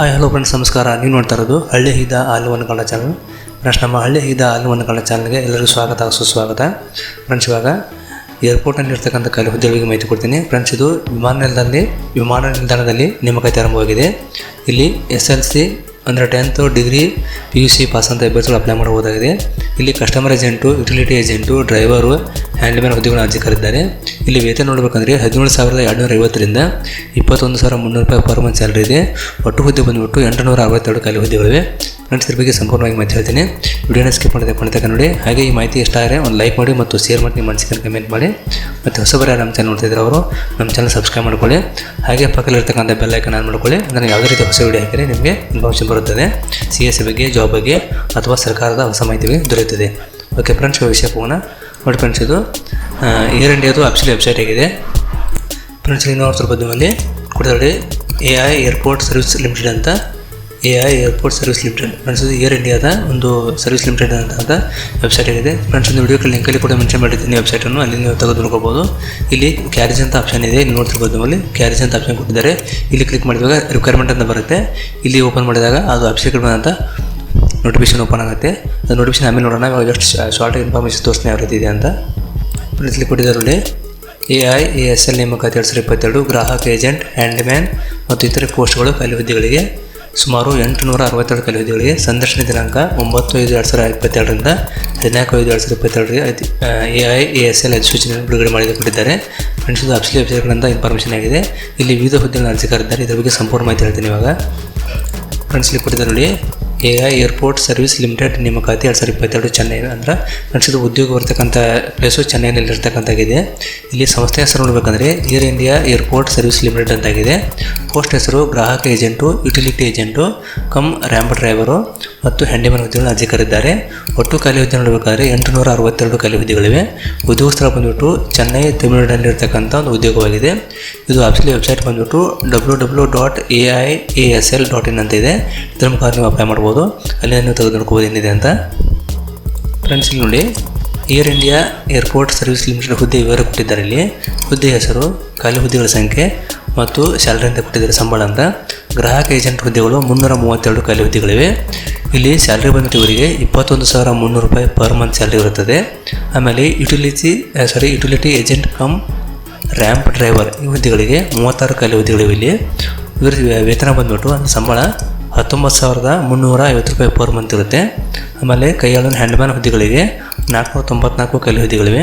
Hi hello friends ನಮಸ್ಕಾರ. ನೀವು ನೋಡ್ತಾ ಇರೋದು ಹಳ್ಳಿ ಹಿದ ಹಾಲು ಕನ್ನಡ ಚಾನಲ್ ಫ್ರೆಂಡ್ಸ್ ನಮ್ಮ ಹಳ್ಳಿ ಹಿದ ಹಾಲು ಕನ್ನಡ ಚಾನಲ್ಗೆ ಎಲ್ಲರಿಗೂ ಸ್ವಾಗತ, ಸುಸ್ವಾಗತ. ಫ್ರೆಂಡ್ಸ್ ಇವಾಗ ಏರ್ಪೋರ್ಟ್ನಲ್ಲಿ ಇರ್ತಕ್ಕಂಥ ಕಲಿ ಹುದ್ದೆಗಳಿಗೆ ಮಾಹಿತಿ ಕೊಡ್ತೀನಿ. ಫ್ರೆಂಡ್ಸ್ ಇದು ವಿಮಾನ ನಿಲ್ದಾಣದಲ್ಲಿ ವಿಮಾನ ನಿಲ್ದಾಣದಲ್ಲಿ ನೇಮಕಾತಿ ಆರಂಭವಾಗಿದೆ ಇಲ್ಲಿ ಎಸ್ ಎಲ್ ಸಿ ಅಂದರೆ tenth degree P U C pass ಅಂತ ಅಭ್ಯರ್ಥಿಗಳು ಅಪ್ಲೈ ಮಾಡಬಹುದಾಗಿದೆ. ಇಲ್ಲಿ customer agent utility agent driver handyman ಹುದ್ದೆಗಳನ್ನು ಅರ್ಜಿ ಕರೆದಿದ್ದಾರೆ. ಇಲ್ಲಿ ವೇತನ ನೋಡಬೇಕಂದ್ರೆ ಹದಿನೇಳು ಸಾವಿರದ ಎರಡುನೂರ ಐವತ್ತರಿಂದ ಇಪ್ಪತ್ತೊಂದು ಸಾವಿರ ಮುನ್ನೂರು ರೂಪಾಯಿ ಪರ್ ಮಂತ್ ಸ್ಯಾಲ್ರಿ ಇದೆ. ಒಟ್ಟು ಹುದ್ದೆ ಬಂದುಬಿಟ್ಟು ಎಂಟುನೂರ ಅರವತ್ತೆರಡು ಖಾಲಿ ಹುದ್ದೆಗಳಿವೆ. ಫ್ರೆಂಡ್ಸ್ ಇದ್ರ ಬಗ್ಗೆ ಸಂಪೂರ್ಣವಾಗಿ ಮಾಹಿತಿ ಹೇಳ್ತೀನಿ. ವಿಡಿಯೋನ ಸ್ಕಿಪ್ ಮಾಡಿದೆ ಕೊನೆತನಕ ನೋಡಿ. ಹಾಗೆ ಈ ಮಾಹಿತಿ ಇಷ್ಟ ಆದರೆ ಒಂದು ಲೈಕ್ ಮಾಡಿ ಮತ್ತು ಶೇರ್ ಮಾಡಿ ನಿಮ್ಮ ಮನಸ್ಸಿಗೆ ಕಮೆಂಟ್ ಮಾಡಿ. ಮತ್ತು ಹೊಸಬರ ನಮ್ಮ ಚಾನಲ್ ನೋಡ್ತಿದ್ರೆ ಅವರು, ನಮ್ಮ ಚಾನಲ್ ಸಬ್ಸ್ಕ್ರೈಬ್ ಮಾಡ್ಕೊಳ್ಳಿ. ಹಾಗೆ ಪಕ್ಕದಲ್ಲಿರ್ತಕ್ಕಂಥ ಬೆಲ್ ಐಕನ್ ಆನ್ ಮಾಡ್ಕೊಳ್ಳಿ. ನಾನು ಯಾವುದೇ ರೀತಿ ಹೊಸ ವಿಡಿಯೋ ಹಾಕಿದರೆ ನಿಮಗೆ ಇನ್ಫಾರ್ಮೇಷನ್ ಬರುತ್ತದೆ. ಸಿ ಎಸ್ ಬಗ್ಗೆ ಜಾಬ್ ಬಗ್ಗೆ ಅಥವಾ ಸರ್ಕಾರದ ಹೊಸ ಮಾಹಿತಿ ದೊರೆಯುತ್ತದೆ. ಓಕೆ ಫ್ರೆಂಡ್ಸ್ ವಿಷಯ ಹೋಗೋಣ ನೋಡಿ ಫ್ರೆಂಡ್ಸ್ ಇದು ಏರ್ ಇಂಡಿಯಾದು ಆಕ್ಚುಲಿ ವೆಬ್ಸೈಟ್ ಆಗಿದೆ ಫ್ರೆಂಡ್ಸ್ ಇಲ್ಲಿ ಸ್ವಲ್ಪ ಬದ್ದಲ್ಲಿ ಕೊಡ್ತಾರೆ A I airport service limited ಅಂತ. A I airport service limited friends ಇದು ಏರ್ ಇಂಡಿಯಾದ ಒಂದು ಸರ್ವಿಸ್ ಲಿಮಿಟೆಡ್ ಅಂತ ವೆಬ್ಸೈಟ್ ಆಗಿದೆ ಫ್ರೆಂಡ್ಸ್ ಒಂದು ವಿಡಿಯೋ ಲಿಂಕಲ್ಲಿ ಕೂಡ ಮೆನ್ಷನ್ ಮಾಡಿದ್ದೀನಿ ವೆಬ್ಸೈಟನ್ನು ಅಲ್ಲಿ ನೀವು ತೆಗೆದು ನೋಡ್ಕೋಬೋದು. ಇಲ್ಲಿ ಕ್ಯಾರೇಜ್ ಅಂತ ಆಪ್ಷನ್ ಇದೆ. ಇಲ್ಲಿ ನೋಡ್ತಿರ್ಬೋದು ಅಲ್ಲಿ ಕ್ಯಾರೇಜ್ ಅಂತ ಆಪ್ಷನ್ ಕೊಟ್ಟಿದ್ದಾರೆ. ಇಲ್ಲಿ ಕ್ಲಿಕ್ ಮಾಡಿದಾಗ ರಿಕ್ವೈರ್ಮೆಂಟ್ ಅಂತ ಬರುತ್ತೆ. ಇಲ್ಲಿ ಓಪನ್ ಮಾಡಿದಾಗ ಅದು ಅಭಿಷೇಕ ಬಂದಂಥ ನೋಟಿಫಿಕೇಶನ್ ಓಪನ್ ಆಗುತ್ತೆ. ಅದು ನೋಟಿಫಿಕೇಶನ್ ಆಮೇಲೆ ನೋಡೋಣ, ಇವಾಗ ಜಸ್ಟ್ ಶಾರ್ಟ್ ಇನ್ಫಾರ್ಮೇಷನ್ ತೋರಿಸ್ತೀನಿ ಯಾವ ರೀತಿ ಇದೆ ಅಂತ. ಇಲ್ಲಿ ಕೊಟ್ಟಿದ್ದಾರೆ ನೋಡಿ A I A S L ನೇಮಕಾತಿ ಎರಡು ಸಾವಿರದ ಇಪ್ಪತ್ತೆರಡು, ಗ್ರಾಹಕ ಏಜೆಂಟ್ ಹ್ಯಾಂಡ್ಮ್ಯಾನ್ ಮತ್ತು ಇತರೆ ಪೋಸ್ಟ್ಗಳು ಖಾಲಿ ಹುದ್ದೆಗಳಿಗೆ ಸುಮಾರು ಎಂಟುನೂರ ಅರವತ್ತೆರಡು ಖಾಲಿ ಹುದ್ದೆಗಳಿಗೆ ಸಂದರ್ಶನ ದಿನಾಂಕ ಒಂಬತ್ತು ಐದು ಎರಡು ಸಾವಿರದ ಇಪ್ಪತ್ತೆರಡರಿಂದ ಹದಿನಾಲ್ಕು ಐದು ಎರಡು ಸಾವಿರದ ಇಪ್ಪತ್ತೆರಡರಿಗೆ A I A S L ಅಧಿಸೂಚನೆಯನ್ನು ಬಿಡುಗಡೆ ಮಾಡಿದ ಕೊಟ್ಟಿದ್ದಾರೆ. ಫ್ರೆಂಡ್ಸ್ ಇದು ಅಫಿಷಿಯಲ್ ವೆಬ್ಸೈಟ್ಗಳಿಂದ ಇನ್ಫಾರ್ಮೇಷನ್ ಆಗಿದೆ. ಇಲ್ಲಿ ವಿವಿಧ ಹುದ್ದೆಗಳನ್ನು ಅರ್ಜಿ ಕರೆದಿದ್ದಾರೆ ಇದರ ಬಗ್ಗೆ ಸಂಪೂರ್ಣ ಮಾಹಿತಿ ಹೇಳ್ತೀನಿ ಇವಾಗ. ಫ್ರೆಂಡ್ಸ್ ಇಲ್ಲಿ ಕೊಟ್ಟಿದ್ದಾರೆ ನೋಡಿ ಐ ಏರ್ಪೋರ್ಟ್ ಸರ್ವಿಸ್ ಲಿಮಿಟೆಡ್ ನೇಮಕಾತಿ ಎರಡು ಸಾವಿರದ ಇಪ್ಪತ್ತೆರಡು ಚೆನ್ನೈ ಅಂದ್ರೆ ನಡೆಸಿದ ಉದ್ಯೋಗ ಬರ್ತಕ್ಕಂಥ ಪ್ಲೇಸು ಚೆನ್ನೈನಲ್ಲಿ ಇರ್ತಕ್ಕಂಥದ್ದಿದೆ ಇಲ್ಲಿ ಸಂಸ್ಥೆ ಹೆಸರು ನೋಡಬೇಕಂದ್ರೆ Air India airport service limited ಅಂತಾಗಿದೆ. Post ಹೆಸರು ಗ್ರಾಹಕ agent utility agent cum ramp driver ಮತ್ತು ಹ್ಯಾಂಡಿಮನ್ ಹುದ್ದೆಗಳನ್ನು ಅಧಿಕಾರಿದ್ದಾರೆ. ಒಟ್ಟು ಹುದ್ದೆ ನೋಡಬೇಕಾದ್ರೆ ಎಂಟುನೂರ ಅರವತ್ತೆರಡು ಖಾಲಿ ಹುದ್ದೆಗಳಿವೆ ಉದ್ಯೋಗ ಸ್ಥಳ ಬಂದುಬಿಟ್ಟು ಚೆನ್ನೈ ತಮಿಳುನಾಡಿನಲ್ಲಿರ್ತಕ್ಕಂಥ ಒಂದು ಉದ್ಯೋಗವಾಗಿದೆ. ಇದು ಅಫಿಷಿಯಲ್ ವೆಬ್ಸೈಟ್ ಬಂದುಬಿಟ್ಟು W W dot A I A S L dot in ಅಂತ ಇದೆ. ಇದರ ಮುಖಾಂತರ ನೀವು ಅಪ್ಲೈ ಮಾಡ್ಬೋದು. ಅಲ್ಲಿ ನೀವು ತೆಗೆದು ನೋಡ್ಕೋಬೋದು ಏನಿದೆ ಅಂತ. ಫ್ರೆಂಡ್ಸ್ ಇಲ್ಲಿ ನೋಡಿ. Air India airport service limited ಹುದ್ದೆ ವಿವರ ಕೊಟ್ಟಿದ್ದಾರೆ ಇಲ್ಲಿ. ಹುದ್ದೆ ಹೆಸರು ಖಾಲಿ ಹುದ್ದೆಗಳ ಸಂಖ್ಯೆ ಮತ್ತು ಸ್ಯಾಲ್ರಿ ಅಂತ ಕೊಟ್ಟಿದ್ದಾರೆ, ಸಂಬಳ ಅಂತ. ಗ್ರಾಹಕ ಏಜೆಂಟ್ ಹುದ್ದೆಗಳು ಮುನ್ನೂರ ಮೂವತ್ತೆರಡು ಖಾಲಿ ಹುದ್ದೆಗಳಿವೆ. ಇಲ್ಲಿ ಸ್ಯಾಲ್ರಿ ಬಂದ್ಬಿಟ್ಟು ಇವರಿಗೆ ಇಪ್ಪತ್ತೊಂದು ಸಾವಿರ ಮುನ್ನೂರು ರೂಪಾಯಿ ಪರ್ ಮಂತ್ ಸ್ಯಾಲ್ರಿ ಇರುತ್ತದೆ. ಆಮೇಲೆ utility sorry utility agent cum ramp driver ಈ ಹುದ್ದೆಗಳಿಗೆ ಮೂವತ್ತಾರು ಖಾಲಿ ಹುದ್ದೆಗಳಿವೆ ಇಲ್ಲಿ. ಇವ್ರ ವೇತನ ಬಂದ್ಬಿಟ್ಟು ಅಂದರೆ ಸಂಬಳ ಹತ್ತೊಂಬತ್ತು ಸಾವಿರದ ಮುನ್ನೂರ ಐವತ್ತು ರೂಪಾಯಿ ಪರ್ ಮಂತ್ ಇರುತ್ತೆ. ಆಮೇಲೆ ಕೈಯಾಳನ ಹ್ಯಾಂಡ್ಮ್ಯಾನ್ ಹುದ್ದೆಗಳಿಗೆ ನಾಲ್ಕುನೂರ ತೊಂಬತ್ನಾಲ್ಕು ಕಲಿ ಹುದ್ದೆಗಳಿವೆ.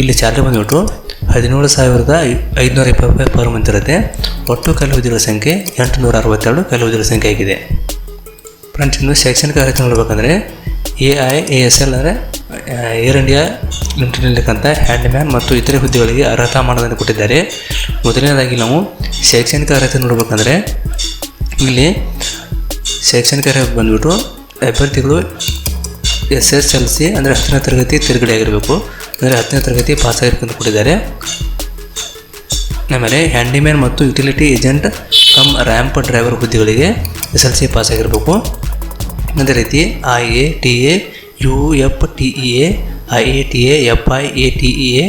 ಇಲ್ಲಿ ಸ್ಯಾಲ್ರಿ ಬಂದ್ಬಿಟ್ಟು ಹದಿನೇಳು ಸಾವಿರದ ಐದುನೂರ ಇಪ್ಪತ್ತು ಪರ್ ಮಂತ್ ಇರುತ್ತೆ. ಒಟ್ಟು ಕಲಾವಿದರ ಸಂಖ್ಯೆ ಎಂಟುನೂರ ಅರವತ್ತೆರಡು ಕಲಾವಿದರ ಸಂಖ್ಯೆ ಆಗಿದೆ. ಫ್ರೆಂಡ್ಸ್ ಇನ್ನು ಶೈಕ್ಷಣಿಕ ಅರ್ಹತೆ ನೋಡ್ಬೇಕಂದ್ರೆ A I A S L ಅಂದರೆ ಏರ್ ಇಂಡಿಯಾ ಲಿಮಿಟೆಡ್ನಲ್ಲಿರ್ತಕ್ಕಂಥ ಹ್ಯಾಂಡ್ಮ್ಯಾನ್ ಮತ್ತು ಇತರೆ ಹುದ್ದೆಗಳಿಗೆ ಅರ್ಹತಾ ಮಾಡೋದನ್ನು ಕೊಟ್ಟಿದ್ದಾರೆ. ಮೊದಲನೇದಾಗಿ ನಾವು ಶೈಕ್ಷಣಿಕ ಅರ್ಹತೆ ನೋಡ್ಬೇಕಂದ್ರೆ, ಇಲ್ಲಿ ಶೈಕ್ಷಣಿಕ ಅರ್ಹತೆ ಬಂದುಬಿಟ್ಟು ಅಭ್ಯರ್ಥಿಗಳು ಎಸ್ ಎಸ್ ಎಲ್ ಸಿ ಅಂದರೆ ಹತ್ತನೇ ತರಗತಿ ತಿರುಗಡೆ ಆಗಿರಬೇಕು. ಅಂದರೆ ಹತ್ತನೇ ತರಗತಿ ಪಾಸ್ ಆಗಿರ್ಬೇಕಂತ ಕೊಟ್ಟಿದ್ದಾರೆ ಆಮೇಲೆ ಹ್ಯಾಂಡಿಮ್ಯಾನ್ ಮತ್ತು utility agent cum ramp driver ಹುದ್ದೆಗಳಿಗೆ ಎಸ್ ಎಲ್ ಸಿ ಪಾಸ್ ಆಗಿರಬೇಕು ಅದೇ ರೀತಿ I A T A U F T E A I A T A F I A T E A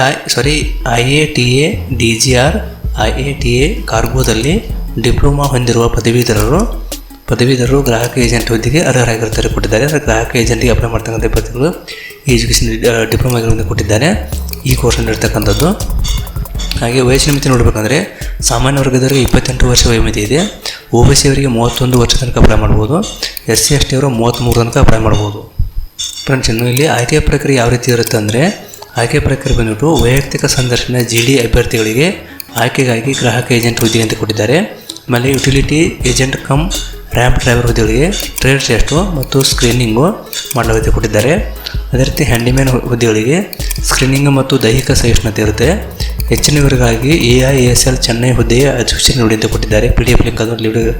I sorry I A T A D G R I A T A ಕಾರ್ಗೋದಲ್ಲಿ diploma ಹೊಂದಿರುವ ಪದವೀಧರರು ಪದವೀಧರರು ಗ್ರಾಹಕ agent ಹುದ್ದೆಗೆ ಅರ್ಹರಾಗಿರ್ತಾರೆ ಕೊಟ್ಟಿದ್ದಾರೆ. ಅಂದರೆ ಗ್ರಾಹಕ ಏಜೆಂಟಿಗೆ apply ಮಾಡ್ತಕ್ಕಂಥ ಈ ಎಜುಕೇಷನ್ ಡಿಪ್ಲೊಮಾಗಳನ್ನು ಕೊಟ್ಟಿದ್ದಾರೆ. ಈ ಕೋರ್ಸ್ ಇರ್ತಕ್ಕಂಥದ್ದು ಹಾಗೆ ವಯಸ್ಸಿನ ಮಿತಿ ನೋಡಬೇಕಂದ್ರೆ ಸಾಮಾನ್ಯ ವರ್ಗದವರಿಗೆ ಇಪ್ಪತ್ತೆಂಟು ವರ್ಷ ವಯೋಮಿತಿ ಇದೆ. ಒ ಬಿ ಸಿ ಅವರಿಗೆ ಮೂವತ್ತೊಂದು ವರ್ಷ ತನಕ ಅಪ್ಲೈ ಮಾಡ್ಬೋದು. ಎಸ್ ಸಿ ಎಸ್ ಟಿ ಅವರು ಮೂವತ್ತ್ಮೂರು ತನಕ ಅಪ್ಲೈ ಮಾಡ್ಬೋದು. ಫ್ರೆಂಡ್ಸ್ ಇನ್ನು ಇಲ್ಲಿ ಆಯ್ಕೆ ಪ್ರಕ್ರಿಯೆ ಯಾವ ರೀತಿ ಇರುತ್ತೆ ಅಂದರೆ ಆಯ್ಕೆ ಪ್ರಕ್ರಿಯೆ ಬಂದ್ಬಿಟ್ಟು ವೈಯಕ್ತಿಕ ಸಂದರ್ಶನ ಜಿ ಡಿ ಅಭ್ಯರ್ಥಿಗಳಿಗೆ ಆಯ್ಕೆಗಾಗಿ ಗ್ರಾಹಕ ಏಜೆಂಟ್ ಹುದ್ದೆ ಅಂತ ಕೊಟ್ಟಿದ್ದಾರೆ. ಆಮೇಲೆ utility agent cum ramp driver ಹುದ್ದೆಗಳಿಗೆ ಟ್ರೇಡ್ ಟೆಸ್ಟು ಮತ್ತು ಸ್ಕ್ರೀನಿಂಗು ಮಾಡಲಾಗುತ್ತೆ ಕೊಟ್ಟಿದ್ದಾರೆ. ಅದೇ ರೀತಿ ಹ್ಯಾಂಡಿಮ್ಯಾನ್ ಹುದ್ದೆಗಳಿಗೆ ಸ್ಕ್ರೀನಿಂಗ್ ಮತ್ತು ದೈಹಿಕ ಸಹಿಷ್ಣುತೆ ಇರುತ್ತೆ. ಹೆಚ್ಚಿನ ವಿವರಗಾಗಿ A I S L Chennai ಹುದ್ದೆಯ ಅಧಿಸೂಚನೆ ನೋಡಿ ಕೊಟ್ಟಿದ್ದಾರೆ. ಪಿ ಡಿ ಎಫ್ ಲಿಂಕ್ ಅದರಲ್ಲಿ ವಿಡಿಯೋ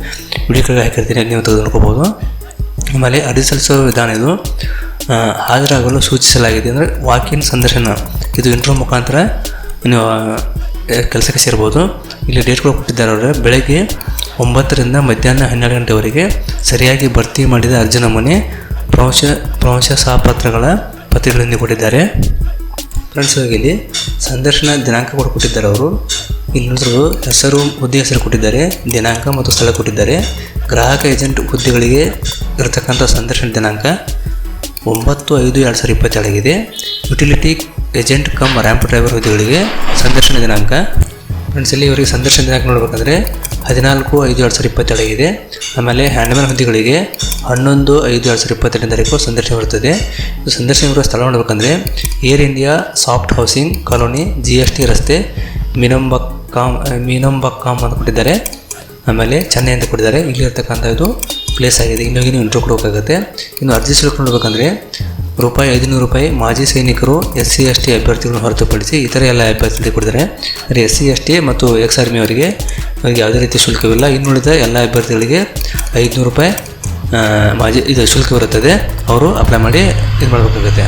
ವಿಡಿಯೋಗಳಿಗೆ ಹಾಕಿರ್ತೀನಿ, ನೀವು ತೆಗೆದು ನೋಡ್ಕೋಬೋದು ಆಮೇಲೆ ಅರ್ಜಿ ಸಲ್ಲಿಸುವ ವಿಧಾನ ಇದು. ಹಾಜರಾಗಲು ಸೂಚಿಸಲಾಗಿದೆ ಅಂದರೆ ವಾಕಿನ್ ಸಂದರ್ಶನ. ಇದು ಇಂಟ್ರೋ ಮುಖಾಂತರ ನೀವು ಕೆಲಸಕ್ಕೆ ಸೇರ್ಬೋದು. ಇಲ್ಲಿ ಡೇಟ್ಗಳು ಕೊಟ್ಟಿದ್ದಾರೆ ಅವರು. ಬೆಳಗ್ಗೆ ಒಂಬತ್ತರಿಂದ ಮಧ್ಯಾಹ್ನ ಹನ್ನೆರಡು ಗಂಟೆವರೆಗೆ ಸರಿಯಾಗಿ ಭರ್ತಿ ಮಾಡಿದ ಅರ್ಜಿ ನಮೂನೆ ಪ್ರವಂಶ ಪ್ರವಂಶ ಸಹಪಾತ್ರಗಳ ಪತ್ರಗಳನ್ನು ಕೊಟ್ಟಿದ್ದಾರೆ. ಫ್ರೆಂಡ್ಸ್ ಇಲ್ಲಿ ಸಂದರ್ಶನ ದಿನಾಂಕ ಕೂಡ ಕೊಟ್ಟಿದ್ದಾರೆ ಅವರು. ನೋಡಿದ್ರು ಹೆಸರು, ಹುದ್ದೆ ಹೆಸರು ಕೊಟ್ಟಿದ್ದಾರೆ, ದಿನಾಂಕ ಮತ್ತು ಸ್ಥಳ ಕೊಟ್ಟಿದ್ದಾರೆ. ಗ್ರಾಹಕ ಏಜೆಂಟ್ ಹುದ್ದೆಗಳಿಗೆ ಇರತಕ್ಕಂಥ ಸಂದರ್ಶನ ದಿನಾಂಕ ಒಂಬತ್ತು ಐದು ಎರಡು ಸಾವಿರದ ಇಪ್ಪತ್ತೇಳಾಗಿದೆ utility agent cum ramp driver ಹುದ್ದೆಗಳಿಗೆ ಸಂದರ್ಶನ ದಿನಾಂಕ ಫ್ರೆಂಡ್ಸ್ ಇಲ್ಲಿ ಇವರಿಗೆ ಸಂದರ್ಶನ ದಿನಾಂಕ ನೋಡಬೇಕಂದ್ರೆ ಹದಿನಾಲ್ಕು, ಐದು, ಎರಡು ಸಾವಿರದ ಇದೆ. ಆಮೇಲೆ ಹ್ಯಾಂಡ್ಮ್ಯಾನ್ ಹಂದಿಗಳಿಗೆ ಹನ್ನೊಂದು, ಐದು, ಎರಡು ಸಾವಿರದ ಇಪ್ಪತ್ತೆರಡನೇ ತಾರೀಕು ಸಂದರ್ಶನ ಬರುತ್ತದೆ ಇದು ಸಂದರ್ಶನ ಇರುವ ಸ್ಥಳ ನೋಡಬೇಕಂದ್ರೆ Air India soft housing colony G S T ರಸ್ತೆ ಮೀನಂಬಕ್ಕಾಮ್ ಮೀನಂಬಕ್ಕಾಮ್ ಅಂತ ಕೊಟ್ಟಿದ್ದಾರೆ. ಆಮೇಲೆ ಚೆನ್ನೈ ಅಂತ ಕೊಟ್ಟಿದ್ದಾರೆ. ಇಲ್ಲಿರ್ತಕ್ಕಂಥ ಇದು ಪ್ಲೇಸ್ ಆಗಿದೆ. ಇನ್ನು ನೀವು ಇಂಟ್ರೋ ಕೊಡಬೇಕಾಗುತ್ತೆ ಇನ್ನು ಅರ್ಜಿ ಶುಲ್ಕ ನೋಡಬೇಕಂದ್ರೆ ರೂಪಾಯಿ, ಐದುನೂರು ರೂಪಾಯಿ ಮಾಜಿ ಸೈನಿಕರು ಎಸ್ ಸಿ ಎಸ್ ಟಿ ಅಭ್ಯರ್ಥಿಗಳನ್ನು ಹೊರತುಪಡಿಸಿ ಇತರ ಎಲ್ಲ ಅಭ್ಯರ್ಥಿಗಳಿಗೆ ಕೊಡ್ತಾರೆ ಅಂದರೆ ಎಸ್ ಸಿ ಎಸ್ ಟಿ ಮತ್ತು ಎಕ್ಸ್ ಆರ್ಮಿ ಅವರಿಗೆ ಯಾವುದೇ ರೀತಿ ಶುಲ್ಕವಿಲ್ಲ. ಇನ್ನುಳಿದ ಎಲ್ಲ ಅಭ್ಯರ್ಥಿಗಳಿಗೆ ಐದುನೂರು ರೂಪಾಯಿ ಮಾಜಿ ಇದು ಶುಲ್ಕ ಬರುತ್ತದೆ. ಅವರು ಅಪ್ಲೈ ಮಾಡಿ ಇದು ಮಾಡಬೇಕಾಗುತ್ತೆ.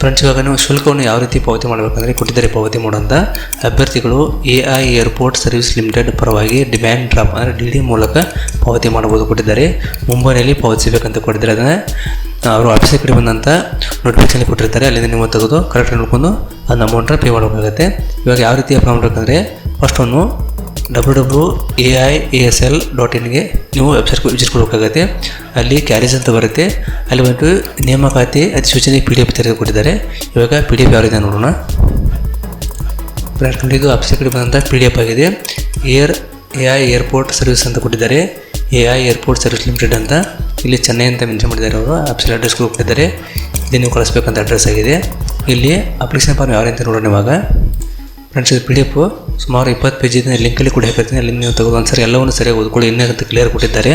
ಫ್ರೆಂಡ್ಸ್ ಇವಾಗ ನೀವು ಶುಲ್ಕವನ್ನು ಯಾವ ರೀತಿ ಪಾವತಿ ಮಾಡಬೇಕಂದ್ರೆ ಕೊಟ್ಟಿದ್ದಾರೆ ಪಾವತಿ ಮಾಡುವಂಥ ಅಭ್ಯರ್ಥಿಗಳು A I airport service limited ಪರವಾಗಿ ಡಿಮ್ಯಾಂಡ್ ಡ್ರಾಪ್ ಅಂದರೆ ಡಿ ಡಿ ಮೂಲಕ ಪಾವತಿ ಮಾಡಬಹುದು ಕೊಟ್ಟಿದ್ದಾರೆ. ಮುಂಬೈನಲ್ಲಿ ಪಾವತಿಸಬೇಕಂತ ಕೊಟ್ಟಿದ್ದಾರೆ. ಅದನ್ನು ಅವರು ಆಫೀಸಿಗೆ ಕಡೆ ಬಂದಂಥ ನೋಟಿಫಿಕೇಶನ್ ಕೊಟ್ಟಿರ್ತಾರೆ. ಅಲ್ಲಿಂದ ನೀವು ತೆಗೆದು ಕರೆಕ್ಟ್ ನೋಡ್ಕೊಂಡು ಅದನ್ನ ಅಮೌಂಟನ್ನ ಪೇ ಮಾಡಬೇಕಾಗುತ್ತೆ. ಇವಾಗ ಯಾವ ರೀತಿ ಅಪ್ಲೈ ಮಾಡಬೇಕಂದ್ರೆ ಫಸ್ಟ್ ಒಂದು W W A I A S L dot ಇನ್ಗೆ ನೀವು ವೆಬ್ಸೈಟ್ ವಿಸಿಟ್ ಕೊಡಬೇಕಾಗತ್ತೆ. ಅಲ್ಲಿ ಕ್ಯಾರೇಜ್ ಅಂತ ಬರುತ್ತೆ. ಅಲ್ಲಿ ಬಂದು ನೇಮಕಾತಿ ಅಧಿಸೂಚನೆ ಪಿ ಡಿ ಎಫ್ ತೆರೆದು ಕೊಟ್ಟಿದ್ದಾರೆ ಇವಾಗ ಪಿ ಡಿ ಎಫ್ ಯಾವ ನೋಡೋಣ. ಬ್ರ್ಯಾಂಡ್ ಇದು ವೆಬ್ಸೈಟ್ ಕಡೆ ಬಂದಂಥ ಪಿ ಡಿ ಎಫ್ ಆಗಿದೆ. Air A I airport service ಅಂತ ಕೊಟ್ಟಿದ್ದಾರೆ. A I airport service limited ಅಂತ. ಇಲ್ಲಿ ಚೆನ್ನೈ ಅಂತ ಮೆನ್ಷನ್ ಮಾಡಿದ್ದಾರೆ ಅವರು. ಅಪ್ಸೆಲ್ ಅಡ್ರೆಸ್ಗೆ ಕೊಟ್ಟಿದ್ದಾರೆ. ನೀವು ಕಳಿಸ್ಬೇಕಂತ ಅಡ್ರೆಸ್ ಆಗಿದೆ. ಇಲ್ಲಿ ಅಪ್ಲಿಕೇಶನ್ ಫಾರ್ಮ್ ಯಾವ ರೀತಿ ನೋಡೋಣ ಇವಾಗ. ಫ್ರೆಂಡ್ಸ್ ಇದು ಪಿ ಡಿ ಎಫ್ ಸುಮಾರು ಇಪ್ಪತ್ತು ಪೇಜ್ ಇದೆ. ಲಿಂಕಲ್ಲಿ ಕೂಡ ಹಾಕಿರ್ತೀನಿ ಅಲ್ಲಿ ನೀವು ತೆಗೆದು ಒಂದ್ಸರಿ ಎಲ್ಲವನ್ನು ಸರಿಯಾಗಿ ಓದ್ಕೊಳ್ಳಿ. ಇನ್ನೇನಂತ ಕ್ಲಿಯರ್ ಕೊಟ್ಟಿದ್ದಾರೆ.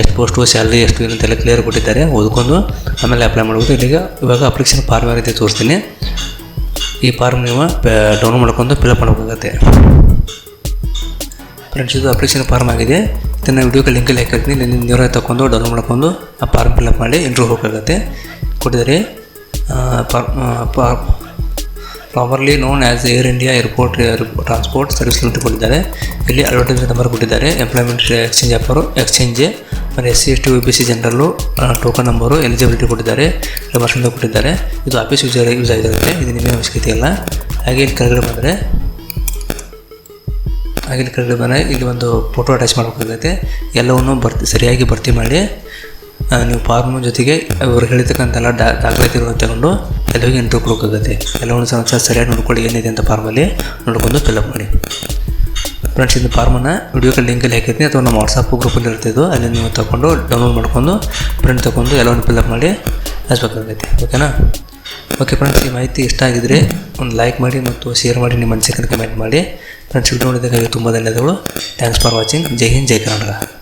ಎಷ್ಟು ಪೋಸ್ಟು ಸ್ಯಾಲ್ರಿ ಎಷ್ಟು ಏನಂತೆಲ್ಲ ಕ್ಲಿಯರ್ ಕೊಟ್ಟಿದ್ದಾರೆ. ಓದ್ಕೊಂಡು ಆಮೇಲೆ ಅಪ್ಲೈ ಮಾಡ್ಬೋದು. ಇಲ್ಲಿಗೆ ಇವಾಗ ಅಪ್ಲಿಕೇಶನ್ ಫಾರ್ಮ್ ರೀತಿ ತೋರಿಸ್ತೀನಿ. ಈ ಫಾರ್ಮ್ ನೀವು ಡೌನ್ಲೋಡ್ ಮಾಡ್ಕೊಂಡು ಫಿಲಪ್ ಮಾಡಬೇಕಾಗತ್ತೆ ಫ್ರೆಂಡ್ಸ್ ಇದು ಅಪ್ಲಿಕೇಶನ್ ಫಾರ್ಮ್ ಆಗಿದೆ. ಇದನ್ನು ವಿಡಿಯೋಗೆ ಲಿಂಕಲ್ಲಿ ಹಾಕಿರ್ತೀನಿ. ಇಲ್ಲಿ ನೀವೇ ತಗೊಂಡು ಡೌನ್ಲೋಡ್ ಮಾಡ್ಕೊಂಡು ಆ ಫಾರ್ಮ್ ಫಿಲಪ್ ಮಾಡಿ ಇಂಟ್ರೂ ಹೋಗಬೇಕಾಗತ್ತೆ. ಕೊಟ್ಟಿದ್ದಾರೆ. Properly known as Air India airport transport service ಕೊಟ್ಟಿದ್ದಾರೆ. ಇಲ್ಲಿ ಅಡ್ವರ್ಟೈಸ್ಮೆಂಟ್ ನಂಬರ್ ಕೊಟ್ಟಿದ್ದಾರೆ. ಎಂಪ್ಲಾಯ್ಮೆಂಟ್ ಎಕ್ಸ್ಚೇಂಜ್ ಆಫರು ಎಕ್ಸ್ಚೇಂಜ್ ಮತ್ತು S C S T U B C ಜನರಲ್ಲು ಟೋಕನ್ ನಂಬರು ಎಲಿಜಿಬಿಲಿಟಿ ಕೊಟ್ಟಿದ್ದಾರೆ ವರ್ಷದಿಂದ ಕೊಟ್ಟಿದ್ದಾರೆ. ಇದು ಆಫೀಸ್ ಯೂಸ್ ಯೂಸ್ ಆಗಿರುತ್ತೆ. ಇದು ನಿಮಗೆ ಅವಶ್ಯಕತೆ ಇಲ್ಲ. ಹಾಗೆ ಇಲ್ಲಿ ಕೆಳಗಡೆ ಬಂದರೆ, ಹಾಗೆ ಇಲ್ಲಿ ಕೆಳಗಡೆ ಬಂದರೆ ಇಲ್ಲಿ ಒಂದು ಫೋಟೋ ಅಟ್ಯಾಚ್ ಮಾಡಬೇಕಾಗುತ್ತೆ. ಎಲ್ಲವನ್ನು ಭರ್ತಿ, ಸರಿಯಾಗಿ ಭರ್ತಿ ಮಾಡಿ ನೀವು ಫಾರ್ಮ್ ಜೊತೆಗೆ ಅವರು ಹೇಳಿರ್ತಕ್ಕಂಥ ಎಲ್ಲ ಡಾ, ದಾಖಲಾತಿಗಳನ್ನು ತಗೊಂಡು ಎಲ್ಲ ಎಂಟು ಕೊಡೋಕ್ಕಾಗುತ್ತೆ ಎಲ್ಲವನ್ನು ಸಹ ಸರಿಯಾಗಿ ನೋಡ್ಕೊಳ್ಳಿ, ಏನಿದೆ ಅಂತ ಫಾರ್ಮಲ್ಲಿ ನೋಡ್ಕೊಂಡು ಫಿಲಪ್ ಮಾಡಿ. ಫ್ರೆಂಡ್ಸ್ ಇದು ಫಾರ್ಮನ್ನು ವಿಡಿಯೋಕ್ಕೆ ಲಿಂಕಲ್ಲಿ ಹಾಕಿರ್ತೀನಿ, ಅಥವಾ ನಮ್ಮ ವಾಟ್ಸಪ್ ಗ್ರೂಪಲ್ಲಿ ಇರ್ತಿದ್ದು ಅಲ್ಲಿ ನೀವು ತಗೊಂಡು ಡೌನ್ಲೋಡ್ ಮಾಡ್ಕೊಂಡು ಪ್ರಿಂಟ್ ತೊಗೊಂಡು ಎಲ್ಲವನ್ನು ಫಿಲಪ್ ಮಾಡಿ ಹಚ್ಬೇಕಾಗೈತೆ ಓಕೆನಾ ಓಕೆ ಫ್ರೆಂಡ್ಸ್ ಈ ಮಾಹಿತಿ ಇಷ್ಟ ಆಗಿದ್ರೆ ಒಂದು ಲೈಕ್ ಮಾಡಿ ಮತ್ತು ಶೇರ್ ಮಾಡಿ, ನಿಮ್ಮ ಮನಸ್ಸಿಗೆ ಕಮೆಂಟ್ ಮಾಡಿ. ಫ್ರೆಂಡ್ಸ್ ವಿಡಿಯೋ ನೋಡಿದಾಗ ತುಂಬ ಧನ್ಯವಾದಗಳು. ಥ್ಯಾಂಕ್ಸ್ ಫಾರ್ ವಾಚಿಂಗ್ ಜೈ ಹಿಂದ್, ಜೈ ಕರ್ನಾಟಕ.